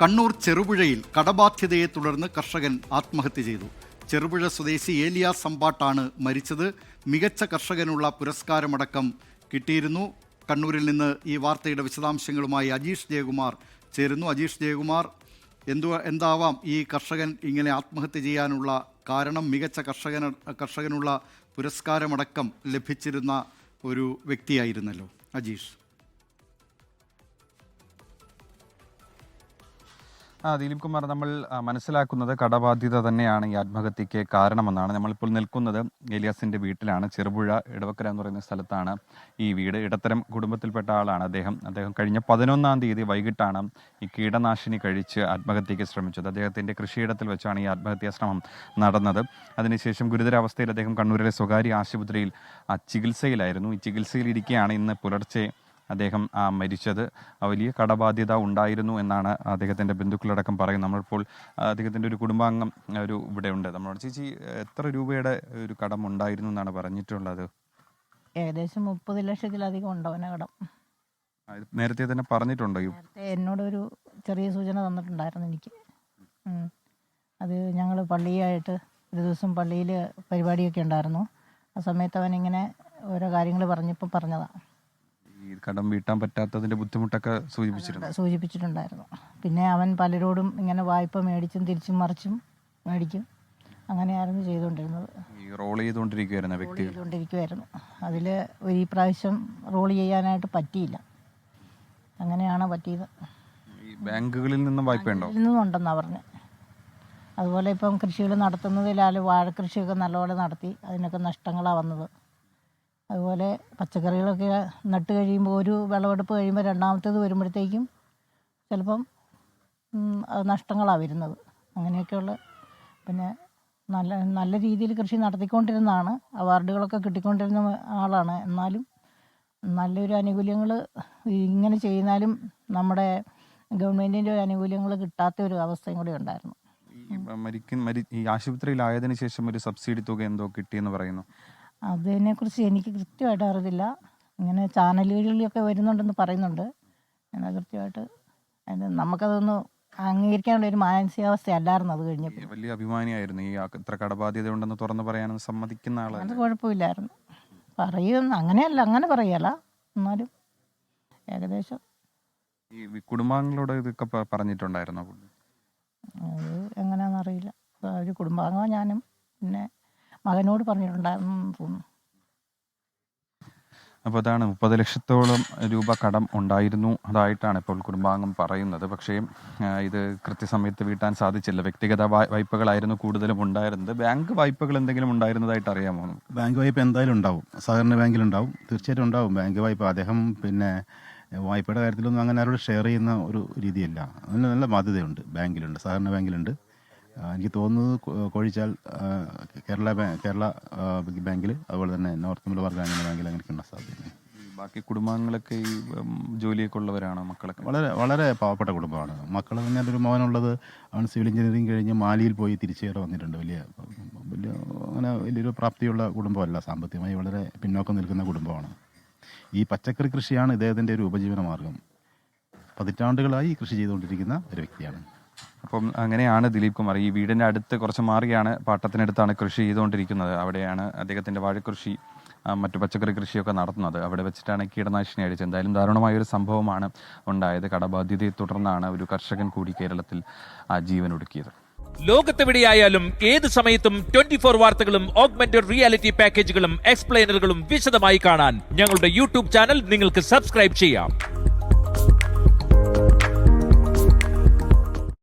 കണ്ണൂർ ചെറുപുഴയിൽ കടബാധ്യതയെ തുടർന്ന് കർഷകൻ ആത്മഹത്യ ചെയ്തു. ചെറുപുഴ സ്വദേശി ഏലിയ സമ്പാട്ടാണ് മരിച്ചത്. മികച്ച കർഷകനുള്ള പുരസ്കാരമടക്കം കിട്ടിയിരുന്നു. കണ്ണൂരിൽ നിന്ന് ഈ വാർത്തയുടെ വിശദാംശങ്ങളുമായി അജീഷ് ജയകുമാർ ചേരുന്നു. അജീഷ് ജയകുമാർ എന്തു എന്താവാം ഈ കർഷകൻ ഇങ്ങനെ ആത്മഹത്യ ചെയ്യാനുള്ള കാരണം? മികച്ച കർഷകന കർഷകനുള്ള പുരസ്കാരമടക്കം ലഭിച്ചിരുന്ന ഒരു വ്യക്തിയായിരുന്നല്ലോ അജീഷ്. ആ ദിലീപ് കുമാർ നമ്മൾ മനസ്സിലാക്കുന്നത് കടബാധ്യത തന്നെയാണ് ഈ ആത്മഹത്യക്ക് കാരണമെന്നാണ്. നമ്മളിപ്പോൾ നിൽക്കുന്നത് ഏലിയാസിന്റെ വീട്ടിലാണ്. ചെറുപുഴ ഇടവക്കര എന്ന് പറയുന്ന സ്ഥലത്താണ് ഈ വീട്. ഇടത്തരം കുടുംബത്തിൽപ്പെട്ട ആളാണ് അദ്ദേഹം. അദ്ദേഹം കഴിഞ്ഞ പതിനൊന്നാം തീയതി വൈകിട്ടാണ് ഈ കീടനാശിനി കഴിച്ച് ആത്മഹത്യക്ക് ശ്രമിച്ചത്. അദ്ദേഹത്തിന്റെ കൃഷിയിടത്തിൽ വെച്ചാണ് ഈ ആത്മഹത്യാ ശ്രമം നടന്നത്. അതിനുശേഷം ഗുരുതരാവസ്ഥയിൽ അദ്ദേഹം കണ്ണൂരിലെ സ്വകാര്യ ആശുപത്രിയിൽ ചികിത്സയിലായിരുന്നു. ഈ ചികിത്സയിലിരിക്കെയാണ് ഇന്ന് പുലർച്ചെ അദ്ദേഹം ആ, മരിച്ചത്. വലിയ കടബാധ്യത ഉണ്ടായിരുന്നു എന്നാണ് അദ്ദേഹത്തിന്റെ ബന്ധുക്കളടക്കം പറയുന്നത്. നമ്മളിപ്പോൾ അദ്ദേഹത്തിന്റെ ഒരു കുടുംബാംഗം ഒരു ഇവിടെ ഉണ്ട്. നമ്മളോട് ചേച്ചി എത്ര രൂപയുടെ ഒരു കടം ഉണ്ടായിരുന്നു എന്നാണ് പറഞ്ഞിട്ടുള്ളത്? ഏകദേശം മുപ്പത് ലക്ഷത്തിലധികം ഉണ്ട് കടം? നേരത്തെ തന്നെ പറഞ്ഞിട്ടുണ്ടോ? ഒരു എന്നോടൊരു ചെറിയ സൂചന തന്നിട്ടുണ്ടായിരുന്നു എനിക്ക്. അത് ഞങ്ങൾ പള്ളിയായിട്ട് ഒരു ദിവസം പള്ളിയിൽ പരിപാടിയൊക്കെ ഉണ്ടായിരുന്നു. ആ സമയത്ത് അവനിങ്ങനെ ഓരോ കാര്യങ്ങൾ പറഞ്ഞപ്പോൾ പറഞ്ഞതാണ് കടം വീട്ടാൻ പറ്റാത്തതിന്റെ ബുദ്ധിമുട്ടൊക്കെ സൂചിപ്പിച്ചിരുന്നു. സൂചിപ്പിച്ചിട്ടുണ്ടായിരുന്നു. പിന്നെ അവൻ പലരോടും ഇങ്ങനെ വായ്പ മേടിച്ചും തിരിച്ചും മറിച്ചും മേടിക്കും. അങ്ങനെയായിരുന്നു ചെയ്തുകൊണ്ടിരുന്നത്. ഈ റോൾ ചെയ്തുകൊണ്ടിരിക്കുവായിരുന്നു വ്യക്തി? ചെയ്തുകൊണ്ടിരിക്കുമായിരുന്നു അതിൽ ഒരു ഈ പ്രാവശ്യം റോൾ ചെയ്യാനായിട്ട് പറ്റിയില്ല. അങ്ങനെയാണ് പറ്റിയത്. ഈ ബാങ്കുകളിൽ നിന്നും വായ്പയുണ്ടോ ഇതിൽ നിന്നുണ്ടെന്നാണ് പറഞ്ഞത് അതുപോലെ ഇപ്പം കൃഷികൾ നടത്തുന്നതിലാൽ വാഴക്കൃഷിയൊക്കെ നല്ലപോലെ നടത്തി അതിനൊക്കെ നഷ്ടങ്ങളാണ് വന്നത്. അതുപോലെ പച്ചക്കറികളൊക്കെ നട്ട് കഴിയുമ്പോൾ ഒരു വിളവെടുപ്പ് കഴിയുമ്പോൾ രണ്ടാമത്തേത് വരുമ്പോഴത്തേക്കും ചിലപ്പം അത് നഷ്ടങ്ങളാണ് വരുന്നത്. അങ്ങനെയൊക്കെയുള്ള പിന്നെ നല്ല നല്ല രീതിയിൽ കൃഷി നടത്തിക്കൊണ്ടിരുന്നതാണ്. അവാർഡുകളൊക്കെ കിട്ടിക്കൊണ്ടിരുന്ന ആളാണ്. എന്നാലും നല്ലൊരു ആനുകൂല്യങ്ങൾ ഇങ്ങനെ ചെയ്യുന്നാലും നമ്മുടെ ഗവൺമെന്റിന്റെ ഒരു ആനുകൂല്യങ്ങൾ കിട്ടാത്ത ഒരു അവസ്ഥയും കൂടി ഉണ്ടായിരുന്നു. മരിക്കുന്ന മരി ഈ ആശുപത്രിയിലായതിനു ശേഷം ഒരു സബ്സിഡി തുക എന്തോ കിട്ടിയെന്ന് പറയുന്നു. അതിനെക്കുറിച്ച് എനിക്ക് കൃത്യമായിട്ട് അറിയത്തില്ല ഇങ്ങനെ ചാനലുകളിലൊക്കെ വരുന്നുണ്ടെന്ന് പറയുന്നുണ്ട്. എന്നാൽ കൃത്യമായിട്ട് അത് നമുക്കതൊന്ന് അംഗീകരിക്കാനുള്ള ഒരു മാനസികാവസ്ഥ അല്ലായിരുന്നു അത് കഴിഞ്ഞപ്പോൾ. വലിയ അഭിമാനിയായിരുന്നു ഈ ഇത്ര കടബാധ്യത ഉണ്ടെന്ന് തുറന്ന് പറയാനും സമ്മതിക്കുന്ന ആളാണ് അത് കുഴപ്പമില്ലായിരുന്നു. പറയുന്ന അങ്ങനെയല്ല അങ്ങനെ പറയല. എന്നാലും ഏകദേശം. ഈ കുടുംബാംഗങ്ങളോട് ഇതൊക്കെ പറഞ്ഞിട്ടുണ്ടായിരുന്നോ? അത് എങ്ങനെയാണെന്ന് അറിയില്ല. ഒരു കുടുംബാംഗം ഞാനും പിന്നെ മകനോട് പറഞ്ഞിട്ടുണ്ടായിരുന്നു തോന്നുന്നു അപ്പോൾ അതാണ് മുപ്പത് ലക്ഷത്തോളം രൂപ കടം ഉണ്ടായിരുന്നു അതായിട്ടാണ് ഇപ്പോൾ കുടുംബാംഗം പറയുന്നത്. പക്ഷേ ഇത് കൃത്യസമയത്ത് വീട്ടാൻ സാധിച്ചില്ല. വ്യക്തിഗത വായ്പകളായിരുന്നു കൂടുതലും ഉണ്ടായിരുന്നത്. ബാങ്ക് വായ്പകൾ എന്തെങ്കിലും ഉണ്ടായിരുന്നതായിട്ട് അറിയാമോ? ബാങ്ക് വായ്പ എന്തായാലും ഉണ്ടാവും. സഹകരണ ബാങ്കിലുണ്ടാവും. തീർച്ചയായിട്ടും ഉണ്ടാവും ബാങ്ക് വായ്പ. അദ്ദേഹം പിന്നെ വായ്പയുടെ കാര്യത്തിലൊന്നും അങ്ങനെ ആരോട് ഷെയർ ചെയ്യുന്ന ഒരു രീതിയല്ല. അതിന് നല്ല ബാധ്യതയുണ്ട്. ബാങ്കിലുണ്ട് സഹകരണ ബാങ്കിലുണ്ട്. എനിക്ക് തോന്നുന്നത് കോഴിച്ചാൽ കേരള കേരള ബാങ്കിൽ അതുപോലെ തന്നെ നോർത്ത് മലബാർ ഗ്രാമീണ ബാങ്കിൽ അങ്ങനെ ഉണ്ടാ സാധ്യത ബാക്കി കുടുംബാംഗങ്ങളൊക്കെ ഈ ജോലിയൊക്കെ ഉള്ളവരാണ് മക്കളൊക്കെ? വളരെ വളരെ പാവപ്പെട്ട കുടുംബമാണ്. മക്കൾ തന്നെ ഒരു മോനുള്ളത് അവൻ സിവിൽ എഞ്ചിനീയറിംഗ് കഴിഞ്ഞ് മാലിയിൽ പോയി തിരിച്ചേറെ വന്നിട്ടുണ്ട്. വലിയ വലിയ അങ്ങനെ വലിയൊരു പ്രാപ്തിയുള്ള കുടുംബമല്ല. സാമ്പത്തികമായി വളരെ പിന്നോക്കം നിൽക്കുന്ന കുടുംബമാണ്. ഈ പച്ചക്കറി കൃഷിയാണ് ഇദ്ദേഹത്തിന്റെ ഒരു ഉപജീവന മാർഗം പതിറ്റാണ്ടുകളായി കൃഷി ചെയ്തുകൊണ്ടിരിക്കുന്ന ഒരു വ്യക്തിയാണ്. അപ്പം അങ്ങനെയാണ് ദിലീപ് കുമാർ. ഈ വീടിന്റെ അടുത്ത് കുറച്ച് മാറിയാണ് പാട്ടത്തിനടുത്താണ് കൃഷി ചെയ്തുകൊണ്ടിരിക്കുന്നത്. അവിടെയാണ് അദ്ദേഹത്തിന്റെ വാഴക്കൃഷി മറ്റു പച്ചക്കറി കൃഷിയൊക്കെ നടത്തുന്നത്. അവിടെ വെച്ചിട്ടാണ് കീടനാശിനി അടിച്ചത് എന്തായാലും ദാരുണമായ ഒരു സംഭവമാണ് ഉണ്ടായത്. കടബാധ്യതയെ തുടർന്നാണ് ഒരു കർഷകൻ കൂടി കേരളത്തിൽ ആ, ജീവനൊടുക്കിയത്. ലോകത്തെവിടെയായാലും ഏത് സമയത്തും ട്വന്റി ഫോർ വാർത്തകളും ഓഗ്മെന്റഡ് റിയാലിറ്റി പാക്കേജുകളും എക്സ്പ്ലെയിനറുകളും വിശദമായി കാണാൻ ഞങ്ങളുടെ യൂട്യൂബ് ചാനൽ നിങ്ങൾക്ക് സബ്സ്ക്രൈബ് ചെയ്യാം.